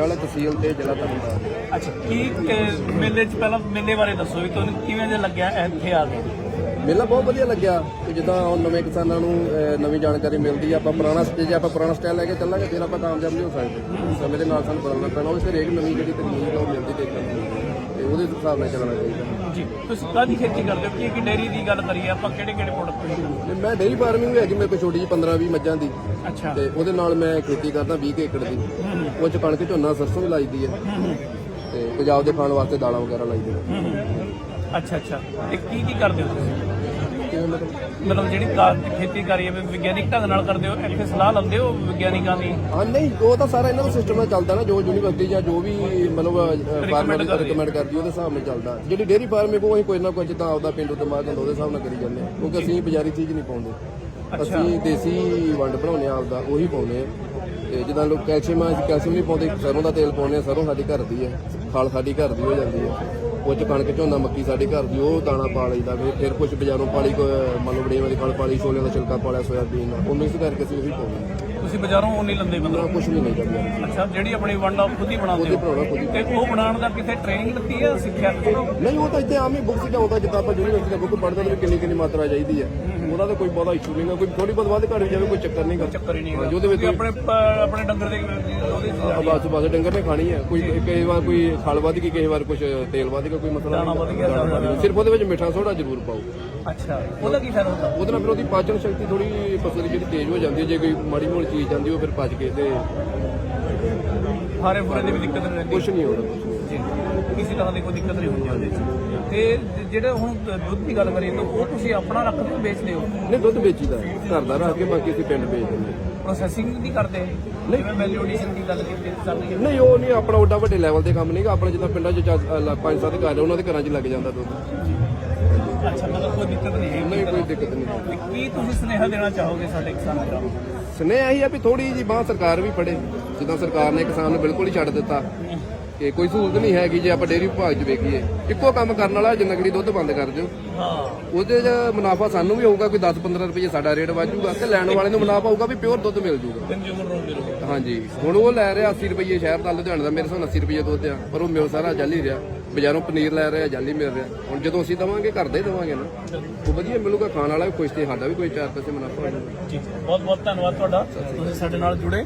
ਵਾਲਾ ਤਹਿਸੀਲ ਤੇ ਜ਼ਿਲ੍ਹਾ ਤਰਨਤਾਰਨ ਅੱਛਾ ਕੀ ਕਿ ਮੇਲੇ 'ਚ ਪਹਿਲਾਂ ਮੇਲੇ ਬਾਰੇ ਦੱਸੋ ਵੀ ਤੁਹਾਨੂੰ ਕਿਵੇਂ ਦੇ ਲੱਗਿਆ ਇੱਥੇ ਆ ਕੇ? ਮੇਲਾ ਬਹੁਤ ਵਧੀਆ ਲੱਗਿਆ। ਕਿ ਜਿੱਦਾਂ ਹੁਣ ਨਵੇਂ ਕਿਸਾਨਾਂ ਨੂੰ ਅਹ, ਨਵੀਂ ਜਾਣਕਾਰੀ ਮਿਲਦੀ ਆ ਆਪਾਂ ਪੁਰਾਣਾ ਜੇ ਆਪਾਂ ਪੁਰਾਣਾ ਸਟਾਈਲ ਲੈ ਕੇ ਚੱਲਾਂਗੇ ਫਿਰ ਆਪਾਂ ਕਾਮਯਾਬ ਨਹੀਂ ਹੋ ਸਕਦੇ। ਸਮੇਂ ਦੇ ਨਾਲ ਸਾਨੂੰ ਬਦਲਣਾ ਪੈਣਾ। ਉਹ ਫਿਰ ਇੱਕ ਨਵੀਂ ਜਿਹੜੀ ਤਕਨੀਕ ਆ ਉਹ ਮਿਲਦੀ ਦੇਖਣ ਨੂੰ। ਮਿਲਦੀ। ਤੇ ਉਹਦੇ ਹਿਸਾਬ ਨਾਲ ਚੱਲਣਾ ਚਾਹੀਦਾ। ਜੀ ਤੁਸੀਂ ਕਾਹਦੀ ਖੇਤੀ ਕਰਦੇ ਹੋ? ਕੀ ਕੀ ਡੇਰੀ ਦੀ ਗੱਲ ਕਰੀਏ ਆਪਾਂ? ਕਿਹੜੇ ਕਿਹੜੇ ਪ੍ਰੋਡਕਟ ਤੇ ਮੈਂ ਡੇਰੀ ਫਾਰਮਿੰਗ ਵੀ ਹੈਗੀ ਮੇਰੇ ਕੋਲ ਛੋਟੀ ਜਿਹੀ 15 20 ਮੱਝਾਂ ਦੀ। ਅੱਛਾ। ਤੇ ਉਹਦੇ ਨਾਲ ਮੈਂ ਖੇਤੀ ਕਰਦਾ 20 ਕੁ ਏਕੜ ਦੀ। ਉਹ ਚ ਕਣਕ ਝੋਨਾ ਸਰਸੋਂ ਵੀ ਲਾਈਦੀ ਹੈ। ਤੇ ਪੰਜਾਬ ਦੇ ਖਾਣ ਵਾਸਤੇ ਦਾਲਾਂ ਵਗੈਰਾ ਲਾਈਦੀਆਂ ਅੱਛਾ ਅੱਛਾ। ਇਹ ਕੀ ਕੀ ਕਰਦੇ ਹੋ ਤੁਸੀਂ? ਮਤਲਬ ਜਿਹੜੀ ਕਾ- ਖੇਤੀ ਕਰੀ ਹੈ ਵੀ ਵਿਗਿਆਨਿਕ ਢੰਗ ਨਾਲ ਕਰਦੇ ਹੋ ਇੱਥੇ ਸਲਾਹ ਲੈਂਦੇ ਹੋ ਵਿਗਿਆਨਿਕਾਂ ਦੀ? ਹਾਂ ਨਹੀਂ ਉਹ ਤਾਂ ਸਾਰਾ ਇਹਨਾਂ ਦਾ ਸਿਸਟਮ ਨਾਲ ਚੱਲਦਾ ਨਾ ਜੋ ਯੂਨੀਵਰਸਿਟੀ ਜਾਂ ਜੋ ਵੀ ਮਤਲਬ ਫਾਰਮਰ ਕਰਦੀ। ਰეკਮੈਂਡ ਕਰਦੀ ਉਹਦੇ ਹਿਸਾਬ ਨਾਲ ਚੱਲਦਾ। ਜਿਹੜੀ ਡੇਰੀ ਫਾਰਮ ਹੈ ਉਹ ਅਸੀਂ ਕੋਈ ਨਾ ਕੋਈ ਜਿੱਦਾਂ ਆਪਦਾ ਪਿੰਡੂ ਦਿਮਾਗ ਹੁੰਦਾ ਉਹਦੇ ਹਿਸਾਬ ਨਾਲ ਕਰੀ ਜਾਂਦੇ ਹਾਂ ਕਿਉਂਕਿ ਅਸੀਂ ਬਾਜ਼ਾਰੀ ਚੀਜ਼ ਨਹੀਂ ਪਾਉਂਦੇ। ਅਸੀਂ ਦੇਸੀ ਵੰਡ ਬਣਾਉਂਦੇ ਆ ਆਪਦਾ ਉਹੀ ਪਾਉਂਦੇ ਆ ਤੇ ਜਿੱਦਾਂ ਲੋਕ ਕੈਲਸ਼ੀਅਮ ਆ ਅਸੀਂ ਕੈਲਸ਼ੀਅਮ ਨਹੀਂ ਪਾਉਂਦੇ, ਸਰੋਂ ਦਾ ਤੇਲ ਪਾਉਂਦੇ ਆ, ਸਰੋਂ ਸਾਡੀ ਘਰ ਦੀ ਹੈ ਖਾਲ ਸਾਡੀ ਘਰ ਦੀ ਹੋ ਜਾਂਦੀ ਹੈ ਕੁਝ ਕਣਕ, ਝੋਨਾ, ਮੱਕੀ ਸਾਡੀ ਘਰ ਦੀ, ਉਹ ਦਾਣਾ ਪਾ ਲਈਦਾ, ਫਿਰ ਫਿਰ ਕੁਝ ਬਾਜ਼ਾਰੋਂ ਪਾਲੀ ਕੋ ਮੰਨ ਲਓ ਬੜੀਆਂ ਵਾਲੀ ਖਲ ਪਾਲੀ, ਛੋਲਿਆਂ ਦਾ ਛਿਲਕਾ ਪਾਲਿਆ, ਸੋਇਆਬੀਨ ਦਾ, ਉਹ ਮਿਕਸ ਕਰਕੇ ਅਸੀਂ ਉਹੀ ਪਾਉਂਦੇ ਹਾਂ ਤੁਸੀਂ ਬਾਜ਼ਾਰੋਂ ਉਹ ਨਹੀਂ ਲੈਂਦੇ ਮਤਲਬ ਕੁਝ ਨਹੀਂ ਕਰਦਾ। ਅੱਛਾ ਜਿਹੜੀ ਆਪਣੀ ਵੰਡ ਆ ਖੁਦ ਹੀ ਬਣਾਉਂਦੇ ਹੋ ਬਣਾਉਣਾ ਖੁਦ ਹੀ। ਤੇ ਉਹ ਬਣਾਉਣ ਦਾ ਕਿਤੇ ਟ੍ਰੇਨਿੰਗ ਲਿੱਤੀ ਹੈ ਸਿੱਖਿਆ ਤੁਸੀਂ ਨਹੀਂ ਉਹ ਤਾਂ ਇੱਥੇ ਆਮ ਹੀ ਬੁੱਕਸ ਚ ਆਉਂਦਾ ਜਿੱਦਾਂ ਆਪਾਂ ਯੂਨੀਵਰਸਿਟੀ ਦਾ ਬੁੱਕ ਪੜ੍ਹਦੇ ਨੇ ਕਿੰਨੀ ਕਿੰਨੀ ਮਾਤਰਾ ਚਾਹੀਦੀ ਹੈ। ਉਹਦਾ ਤਾਂ ਕੋਈ ਬਹੁਤਾ ਇਸ਼ੂ ਨਹੀਂਗਾ ਕੋਈ ਥੋੜੀ ਬਹੁਤ ਵੱਧ ਘੱਟ ਵੀ ਜਾਵੇ ਕੋਈ ਚੱਕਰ ਨਹੀਂਗਾ ਚੱਕਰ ਹੀ ਨਹੀਂ ਹਾਂ, ਵਿੱਚ ਤੁਸੀਂ ਆਪਣੇ ਪ- ਆਪਣੇ ਡੰਗਰ ਦੇ ਉਹਦੇ ਬਸ ਬਸ ਡੰਗਰ ਨੇ ਖਾਣੀ ਹੈ। ਕੋਈ ਕਈ ਵਾਰ ਕੋਈ ਖਲ ਵੱਧ ਗਈ ਕਈ ਵਾਰ ਕੁਝ ਤੇਲ ਵੱਧ ਗਿਆ ਕੋਈ ਮਸਲਾ ਦਾਣਾ ਵੱਧ ਗਿਆ, ਦਾਣਾ ਵੱਧ ਗਿਆ। ਸਿਰਫ ਉਹਦੇ ਵਿੱਚ ਮਿੱਠਾ ਸੋਡਾ ਜ਼ਰੂਰ ਪਾਓ। ਅੱਛਾ ਉਹਦਾ ਕੀ ਫਾਇਦਾ ਹੁੰਦਾ? ਉਹਦੇ ਨਾਲ ਫਿਰ ਉਹਦੀ ਪਾਚਨ ਸ਼ਕਤੀ ਥੋੜੀ ਜਿਹੜੀ ਤੇਜ਼ ਹੋ ਜਾਂਦੀ ਹੈ ਜੇ ਕੋਈ ਮਾੜੀ ਮੋੜੀ ਚੀਜ਼ ਜਾਂਦੀ ਉਹ ਫਿਰ ਪਚ ਕੇ ਤੇ ਹਾਰੇ ਫੁਰੇ ਦੀ ਵੀ ਦਿੱਕਤ ਨਹੀਂ ਰਹਿੰਦੀ? ਕੁਝ ਨਹੀਂ ਹੋਣਾ। ਜੀ। ਕਿਸੇ ਤਰ੍ਹਾਂ ਦੀ ਕੋਈ ਦਿੱਕਤ ਨਹੀਂ ਹੁੰਦੀ ਉਹਦੇ 'ਚ ਤੇ ਜਿਹੜੇ ਹੁਣ ਦੁੱਧ ਦੀ ਗੱਲ ਕਰੀਏ ਤਾਂ ਉਹ ਤੁਸੀਂ ਆਪਣਾ ਰੱਖਦੇ ਹੋ ਵੇਚਦੇ ਹੋ? ਨਹੀਂ ਦੁੱਧ ਵੇਚੀਦਾ ਘਰ ਦਾ ਰੱਖ ਕੇ ਬਾਕੀ ਅਸੀਂ ਪਿੰਡ ਵੇਚ ਦਿੰਦੇ। ਪ੍ਰੋਸੈਸਿੰਗ ਨਹੀਂ ਕਰਦੇ? ਜਿਵੇਂ ਵੈਲਿਊ ਐਡੀਸ਼ਨ ਦੀ ਗੱਲ ਕੀਤੀ ਹੈ। ਨਹੀਂ ਉਹ ਨਹੀਂ ਆਪਣਾ ਓਡਾ ਵੱਡੇ ਲੈਵਲ ਤੇ ਕੰਮ ਨਹੀਂਗਾ ਆਪਣਾ ਜਿੱਦਾਂ ਪਿੰਡਾਂ 'ਚ ਪੰਜ ਸੱਤ ਘਰ ਉਹਨਾਂ ਦੇ ਘਰਾਂ 'ਚ ਲੱਗ ਜਾਂਦਾ ਦੁੱਧ। ਅੱਛਾ ਮਤਲਬ ਕੋਈ ਦਿੱਕਤ ਨਹੀਂ ਹੈ। ਨਹੀਂ ਕੋਈ ਦਿੱਕਤ ਨਹੀਂ ਤੇ ਕੀ ਤੁਸੀਂ ਸੁਨੇਹਾ ਦੇਣਾ ਚਾਹੋਗੇ ਸਾਡੇ ਕਿਸਾਨਾਂ ਨੂੰ? ਸੁਨੇਹਾ ਇਹੀ ਆ ਵੀ ਥੋੜੀ ਜੀ ਬਾਹ ਸਰਕਾਰ ਵੀ ਫੜੇ। ਜਿੱਦਾਂ ਸਰਕਾਰ ਨੇ ਕਿਸਾਨ ਨੂੰ ਬਿਲਕੁਲ ਹੀ ਛੱਡ ਦਿੱਤਾ। ਕਿ ਕੋਈ ਸਹੂਲਤ ਨਹੀਂ ਹੈਗੀ ਜੇ ਆਪਾਂ ਡੇਅਰੀ ਵਿਭਾਗ 'ਚ ਵੇਖੀਏ। ਇੱਕੋ ਕੰਮ ਕਰਨ ਵਾਲਾ ਜਿੰਨਗੜੀ ਦੁੱਧ ਬੰਦ ਕਰ ਦਿਓ। ਹਾਂ। ਉਹਦੇ 'ਚ ਮੁਨਾਫਾ ਸਾਨੂੰ ਵੀ ਹੋਊਗਾ ਕੋਈ 10-15 ਰੁਪਏ ਸਾਡਾ ਰੇਟ ਵਾਜੂਗਾ ਤੇ ਲੈਣ ਵਾਲੇ ਨੂੰ ਮੁਨਾਫਾ ਹੋਊਗਾ ਵੀ ਪਿਓਰ ਦੁੱਧ ਮਿਲ ਜੂਗਾ ਕੰਜ਼ਿਊਮਰ ਨੂੰ ਮਿਲੋ ਹਾਂਜੀ। ਹੁਣ ਉਹ ਲੈ ਰਿਹਾ 80 ਰੁਪਏ ਸ਼ਹਿਰ ਦਾ ਲੁਧਿਆਣੇ ਦਾ ਮੇਰੇ ਨਾਲ 80 ਰੁਪਏ ਦੁੱਧ ਆ ਪਰ ਉਹ ਮਿਲ ਸਾਰਾ ਜਾਲੀ ਰਿਹਾ। ਬਾਜ਼ਾਰੋਂ ਪਨੀਰ ਲੈ ਰਿਹਾ, ਜਾਲੀ ਮਿਲ ਰਿਹਾ। ਹੁਣ ਜਦੋਂ ਅਸੀਂ ਦਵਾਂਗੇ, ਘਰ ਦਾ ਹੀ ਦਵਾਂਗੇ ਨਾ। ਉਹ ਵਧੀਆ ਮਿਲੂਗਾ, ਖਾਣ ਵਾਲਾ ਵੀ ਖੁਸ਼ ਤੇ ਸਾਡਾ ਵੀ ਕੋਈ ਚਾਰ ਪੈਸੇ ਮੁਨਾਫਾ ਹੋ ਜਾਊਗਾ। ਜੀ ਬਹੁਤ ਬਹੁਤ ਧੰਨਵਾਦ ਤੁਹਾਡਾ। ਤੁਸੀਂ ਸਾਡੇ ਨਾਲ ਜੁੜੇ।